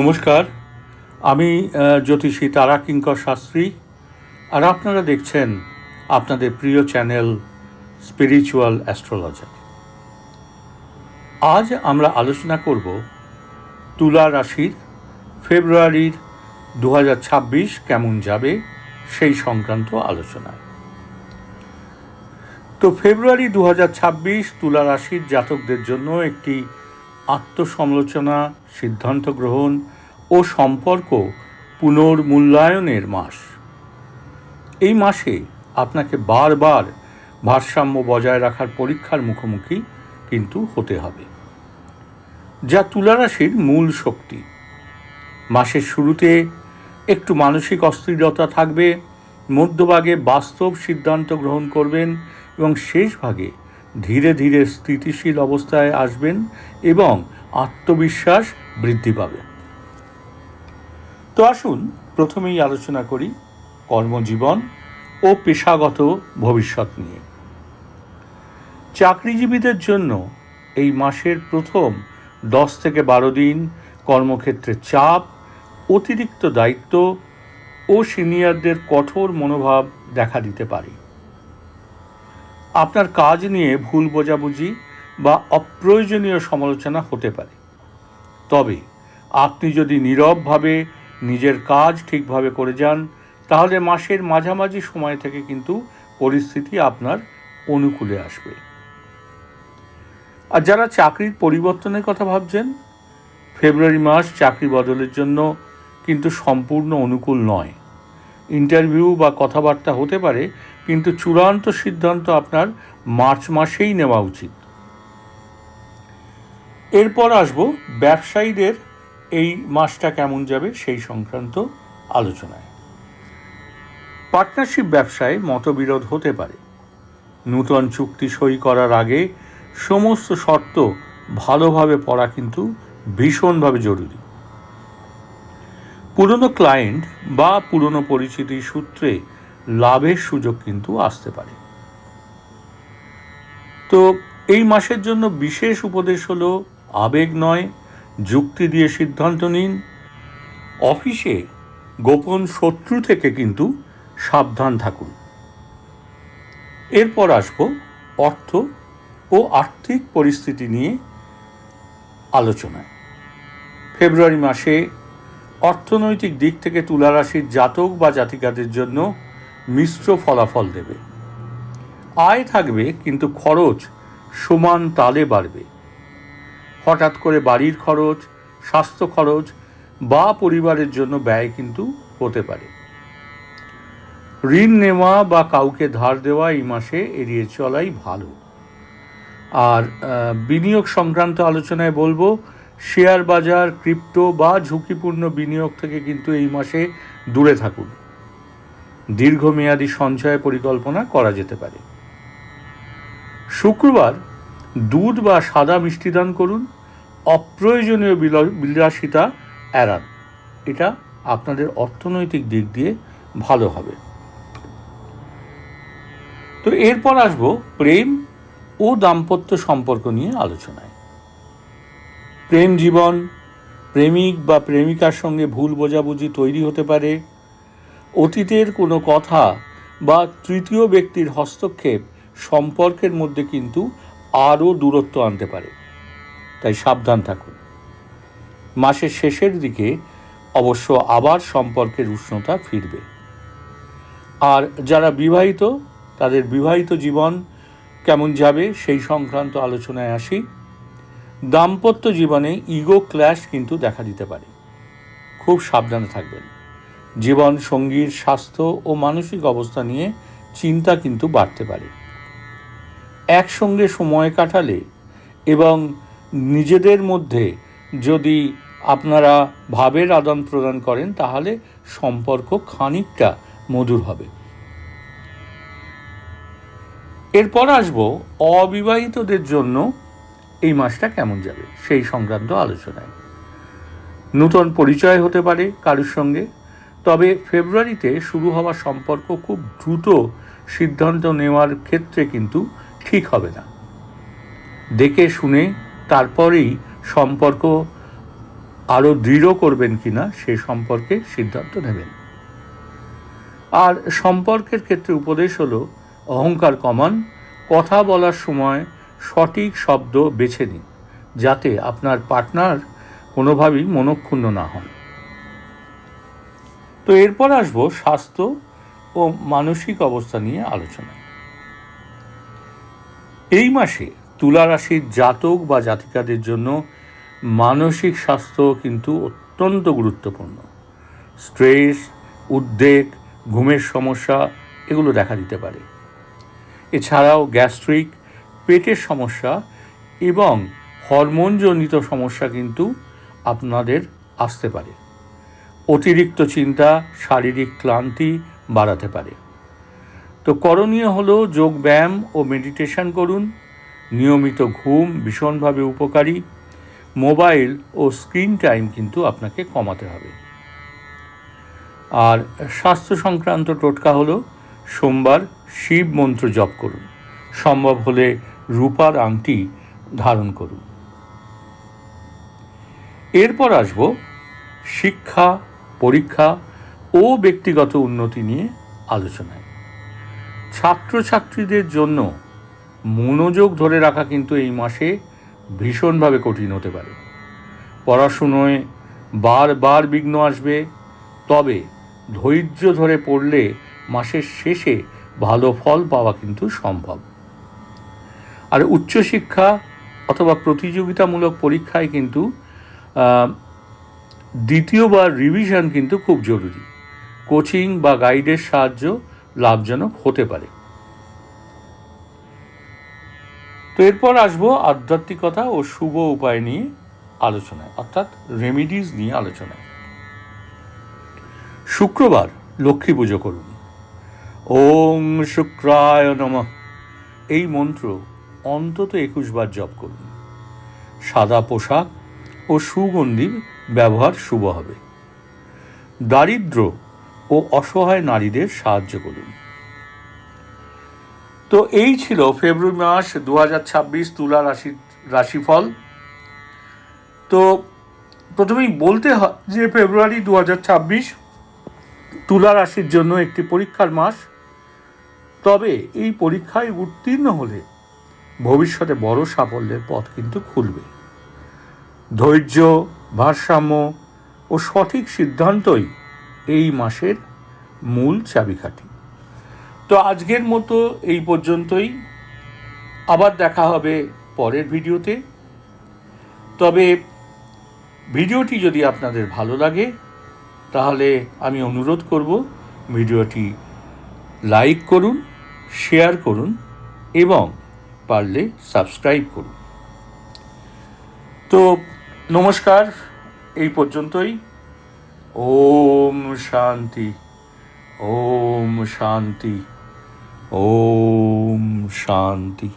নমস্কার, আমি জ্যোতিষী তারা কিঙ্কর শাস্ত্রী, আর আপনারা দেখছেন আপনাদের প্রিয় চ্যানেল স্পিরিচুয়াল অ্যাস্ট্রোলজার। আজ আমরা আলোচনা করব তুলা রাশির ফেব্রুয়ারির দু কেমন যাবে সেই সংক্রান্ত আলোচনায়। তো ফেব্রুয়ারি দু হাজার ছাব্বিশ তুলা রাশির জাতকদের জন্য একটি আত্মসমালোচনা, সিদ্ধান্ত গ্রহণ ও সম্পর্ক পুনর্মূল্যায়নের মাস। এই মাসে আপনাকে বারবার ভারসাম্য বজায় রাখার পরীক্ষার মুখোমুখি কিন্তু হতে হবে, যা তুলা রাশির মূল শক্তি। মাসের শুরুতে একটু মানসিক অস্থিরতা থাকবে, মধ্যভাগে বাস্তব সিদ্ধান্ত গ্রহণ করবেন এবং শেষ ভাগে ধীরে ধীরে স্থিতিশীল অবস্থায় আসবেন এবং আত্মবিশ্বাস বৃদ্ধি পাবে। তো আসুন প্রথমেই আলোচনা করি কর্মজীবন ও পেশাগত ভবিষ্যৎ নিয়ে। চাকরিজীবীদের জন্য এই মাসের প্রথম দশ থেকে বারো দিন কর্মক্ষেত্রে চাপ, অতিরিক্ত দায়িত্ব ও সিনিয়রদের কঠোর মনোভাব দেখা দিতে পারে। আপনার কাজ নিয়ে ভুল বোঝাবুঝি বা অপ্রয়োজনীয় সমালোচনা হতে পারে। তবে আপনি যদি নীরবভাবে নিজের কাজ ঠিকভাবে করে যান, তাহলে মাসের মাঝামাঝি সময় থেকে কিন্তু পরিস্থিতি আপনার অনুকূলে আসবে। আর যারা চাকরির পরিবর্তনের কথা ভাবছেন, ফেব্রুয়ারি মাস চাকরি বদলের জন্য কিন্তু সম্পূর্ণ অনুকূল নয়। ইন্টারভিউ বা কথাবার্তা হতে পারে কিন্তু চূড়ান্ত সিদ্ধান্ত আপনার মার্চ মাসেই নেওয়া উচিত। এরপর আসব ব্যবসায়ীদের এই মাসটা কেমন যাবে সেই সংক্রান্ত আলোচনায়। পার্টনারশিপ ব্যবসায় মতবিরোধ হতে পারে। নূতন চুক্তি সই করার আগে সমস্ত শর্ত ভালোভাবে পড়া কিন্তু ভীষণভাবে জরুরি। পুরনো ক্লায়েন্ট বা পুরনো পরিচিতি সূত্রে লাভের সুযোগ কিন্তু আসতে পারে। তো এই মাসের জন্য বিশেষ উপদেশ হলো, আবেগ নয়, যুক্তি দিয়ে সিদ্ধান্ত নিন। অফিসে গোপন শত্রু থেকে কিন্তু সাবধান থাকুন। এরপর আসব অর্থ ও আর্থিক পরিস্থিতি নিয়ে আলোচনায়। ফেব্রুয়ারি মাসে অর্থনৈতিক দিক থেকে তুলা রাশির জাতক বা জাতিকাদের জন্য মিশ্র ফলাফল দেবে। আয় থাকবে, কিন্তু খরচ সমান তালে বাড়বে। হঠাৎ করে বাড়ির খরচ, স্বাস্থ্য খরচ বা পরিবারের জন্য ব্যয় কিন্তু হতে পারে। ঋণ নেওয়া বা কাউকে ধার দেওয়া এই মাসে এড়িয়ে চলাই ভালো। আর বিনিয়োগ সংক্রান্ত আলোচনায় বলব, শেয়ার বাজার, ক্রিপ্টো বা ঝুঁকিপূর্ণ বিনিয়োগ থেকে কিন্তু এই মাসে দূরে থাকুন। দীর্ঘমেয়াদী সঞ্চয় পরিকল্পনা করা যেতে পারে। শুক্রবার দুধ বা সাদা মিষ্টি দান করুন, অপ্রয়োজনীয় বিল- বিলাসিতা এড়ান। এটা আপনাদের অর্থনৈতিক দিক দিয়ে ভালো হবে। তো এরপর আসব প্রেম ও দাম্পত্য সম্পর্ক নিয়ে আলোচনায়। প্রেম জীবন, প্রেমিক বা প্রেমিকার সঙ্গে ভুল বোঝাবুঝি তৈরি হতে পারে অতীতের কোনো কথা বা তৃতীয় ব্যক্তির হস্তক্ষেপ সম্পর্কের মধ্যে কিন্তু আরও দূরত্ব আনতে পারে। তাই সাবধান থাকুন। মাসের শেষের দিকে অবশ্য আবার সম্পর্কের উষ্ণতা ফিরবে। আর যারা বিবাহিত, তাদের বিবাহিত জীবন কেমন যাবে সেই সংক্রান্ত আলোচনায় আসি। দাম্পত্য জীবনে ইগো ক্ল্যাশ কিন্তু দেখা দিতে পারে। খুব সাবধানে থাকবেন। জীবন, সঙ্গীর স্বাস্থ্য ও মানসিক অবস্থা নিয়ে চিন্তা কিন্তু বাড়তে পারে। একসঙ্গে সময় কাটালে এবং নিজেদের মধ্যে যদি আপনারা ভাবের আদান প্রদান করেন, তাহলে সম্পর্ক খানিকটা মধুর হবে। এরপর আসব অবিবাহিতদের জন্য এই মাসটা কেমন যাবে, সেই সংক্রান্ত আলোচনায়। নূতন পরিচয় হতে পারে কারোর সঙ্গে। তবে ফেব্রুয়ারিতে শুরু হওয়া সম্পর্ক খুব দ্রুত সিদ্ধান্ত নেওয়ার ক্ষেত্রে কিন্তু ঠিক হবে না। দেখে শুনে তারপরেই সম্পর্ক আরও দৃঢ় করবেন কিনা সে সম্পর্কে সিদ্ধান্ত নেবেন। আর সম্পর্কের ক্ষেত্রে উপদেশ হলো, অহংকার কমান, কথা বলার সময় সঠিক শব্দ বেছে নিন, যাতে আপনার পার্টনার কোনোভাবেই মনক্ষুণ্ণ না হন। তো এরপর আসব স্বাস্থ্য ও মানসিক অবস্থা নিয়ে আলোচনা এই মাসে তুলা রাশির জাতক বা জাতিকাদের জন্য মানসিক স্বাস্থ্য কিন্তু অত্যন্ত গুরুত্বপূর্ণ। স্ট্রেস, উদ্বেগ, ঘুমের সমস্যা এগুলো দেখা দিতে পারে। এছাড়াও গ্যাস্ট্রিক, পেটের সমস্যা এবং হরমোনজনিত সমস্যা কিন্তু আপনাদের আসতে পারে। অতিরিক্ত চিন্তা, শারীরিক ক্লান্তি বাড়াতে পারে। তো করণীয় হলো যোগ ব্যায়াম ও মেডিটেশন করুন। নিয়মিত ঘুম ভীষণভাবে উপকারী। মোবাইল ও স্ক্রিন টাইম কিন্তু আপনাকে কমাতে হবে। আর স্বাস্থ্য সংক্রান্ত টোটকা হলো সোমবার শিব মন্ত্র জপ করুন। সম্ভব হলে রূপার আংটি ধারণ করুন। এরপর আসব শিক্ষা পরীক্ষা ও ব্যক্তিগত উন্নতি নিয়ে আলোচনায়। ছাত্রছাত্রীদের জন্য মনোযোগ ধরে রাখা কিন্তু এই মাসে ভীষণভাবে কঠিন হতে পারে। পড়াশুনোয় বারবার বিঘ্ন আসবে, তবে ধৈর্য ধরে পড়লে মাসের শেষে ভালো ফল পাওয়া কিন্তু সম্ভব। আর উচ্চশিক্ষা অথবা প্রতিযোগিতামূলক পরীক্ষায় কিন্তু দ্বিতীয়বার রিভিশন কিন্তু খুব জরুরি। কোচিং বা গাইডের সাহায্য লাভজনক হতে পারে। তো এরপর আসব আধ্যাত্মিকতা ও শুভ উপায় নিয়ে আলোচনায়, অর্থাৎ রেমিডিজ নিয়ে আলোচনায়। শুক্রবার লক্ষ্মী পুজো করুন। ওম শুক্রায় নমঃ। এই মন্ত্র অন্তত একুশ বার জপ করুন। সাদা পোশাক ও সুগন্ধি ব্যবহার শুভ হবে। দারিদ্র ও অসহায় নারীদের সাহায্য করুন। তো এই ছিল ফেব্রুয়ারি মাস দু হাজার ছাব্বিশ তুলা রাশি, রাশিফল। তো প্রথমেই বলতে হয় যে ফেব্রুয়ারি দু হাজার ছাব্বিশ তুলা রাশির জন্য একটি পরীক্ষার মাস। তবে এই পরীক্ষায় উত্তীর্ণ হলে ভবিষ্যতে বড় সাফল্যের পথ কিন্তু খুলবে। ধৈর্য ভারসাম্য ও সঠিক সিদ্ধান্তই এই মাসের মূল চাবিকাঠি। তো আজকের মতো এই পর্যন্তই। আবার দেখা হবে পরের ভিডিওতে। তবে ভিডিওটি যদি আপনাদের ভালো লাগে, তাহলে আমি অনুরোধ করব ভিডিওটি লাইক করুন, শেয়ার করুন এবং পারলে সাবস্ক্রাইব করুন। তো নমস্কার এই পর্যন্তই। ওম শান্তি ওম শান্তি ওম শান্তি।